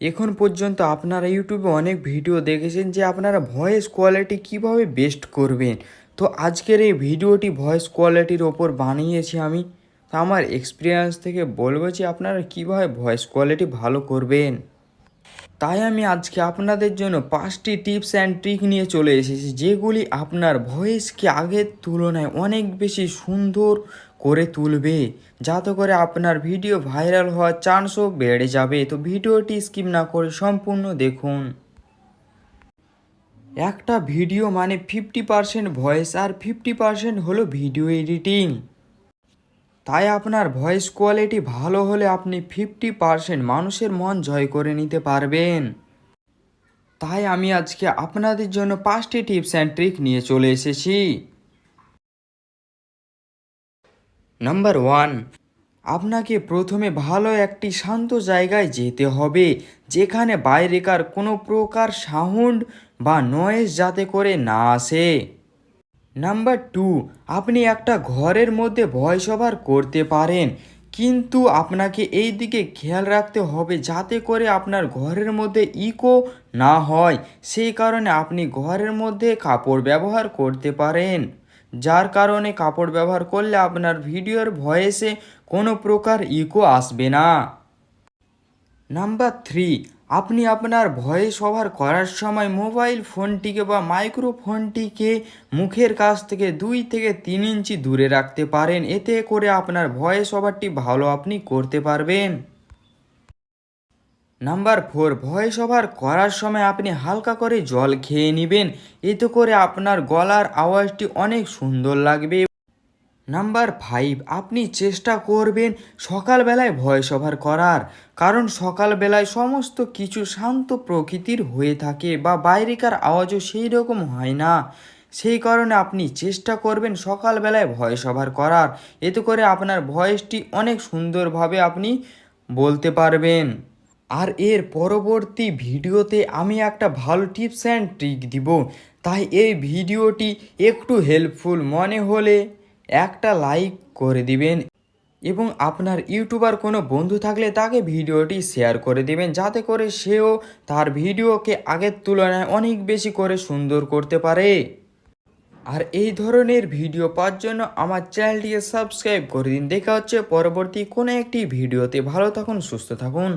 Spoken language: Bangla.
এখন পর্যন্ত আপনারা ইউটিউবে অনেক ভিডিও দেখেছেন যে আপনারা ভয়েস কোয়ালিটি কীভাবে বেস্ট করবেন। তো আজকের এই ভিডিওটি ভয়েস কোয়ালিটির ওপর বানিয়েছি আমি। তো আমার এক্সপিরিয়েন্স থেকে বলব যে আপনারা কীভাবে ভয়েস কোয়ালিটি ভালো করবেন। তাই আমি আজকে আপনাদের জন্য পাঁচটি টিপস অ্যান্ড ট্রিক নিয়ে চলে এসেছি, যেগুলি আপনার ভয়েসকে আগের তুলনায় অনেক বেশি সুন্দর করে তুলবে। যাতে করে আপনার ভিডিও ভাইরাল হওয়ার চান্সও বেড়ে যাবে। তো ভিডিওটি স্কিপ না করে সম্পূর্ণ দেখুন। একটা ভিডিও মানে ফিফটি পার্সেন্ট ভয়েস আর ফিফটি পার্সেন্ট হলো ভিডিও এডিটিং তাই আপনার ভয়েস কোয়ালিটি ভালো হলে আপনি ফিফটি পারসেন্ট মানুষের মন জয় করে নিতে পারবেন। তাই আমি আজকে আপনাদের জন্য পাঁচটি টিপস অ্যান্ড ট্রিক নিয়ে চলে এসেছি। নাম্বার ওয়ান আপনাকে প্রথমে ভালো একটি শান্ত জায়গায় যেতে হবে, যেখানে বাইরেকার কোনো প্রকার সাউন্ড বা নয়েজ যাতে করে না আসে। নাম্বার টু আপনি একটা ঘরের মধ্যে ভয়েস ওভার করতে পারেন, কিন্তু আপনাকে এই দিকে খেয়াল রাখতে হবে যাতে করে আপনার ঘরের মধ্যে ইকো না হয়, সেই কারণে আপনি ঘরের মধ্যে কাপড় ব্যবহার করতে পারেন। যার কারণে কাপড় ব্যবহার করলে আপনার ভিডিওর ভয়েসে কোনো প্রকার ইকো আসবে না। নাম্বার থ্রি, আপনি আপনার ভয়েস ওভার করার সময় মোবাইল ফোনটিকে বা মাইক্রোফোনটিকে মুখের কাছ থেকে দুই থেকে তিন ইঞ্চি দূরে রাখতে পারেন। এতে করে আপনার ভয়েস ওভারটি ভালো আপনি করতে পারবেন। নাম্বার ফোর ভয়েস ওভার করার সময় আপনি হালকা করে জল খেয়ে নেবেন। এতে করে আপনার গলার আওয়াজটি অনেক সুন্দর লাগবে। নাম্বার ফাইভ, আপনি চেষ্টা করবেন সকালবেলায় ভয়েস ওভার করার। কারণ সকালবেলায় সমস্ত কিছু শান্ত প্রকৃতির হয়ে থাকে বা বাইরেকার আওয়াজও সেই রকম হয় না। সেই কারণে আপনি চেষ্টা করবেন সকালবেলায় ভয়েস ওভার করার। এতে করে আপনার ভয়েসটি অনেক সুন্দরভাবে আপনি বলতে পারবেন। আর এর পরবর্তী ভিডিওতে আমি একটা ভালো টিপস অ্যান্ড ট্রিক দিব। তাই এই ভিডিওটি একটু হেল্পফুল মনে হলে একটা লাইক করে দিবেন এবং আপনার ইউটিউবার কোনো বন্ধু থাকলে তাকে ভিডিওটি শেয়ার করে দিবেন, যাতে করে সেও তার ভিডিওকে আগের তুলনায় অনেক বেশি করে সুন্দর করতে পারে। আর এই ধরনের ভিডিও পাওয়ার জন্য আমার চ্যানেলটিকে সাবস্ক্রাইব করে দিন। দেখা হচ্ছে পরবর্তী কোনো একটি ভিডিওতে। ভালো থাকুন, সুস্থ থাকুন।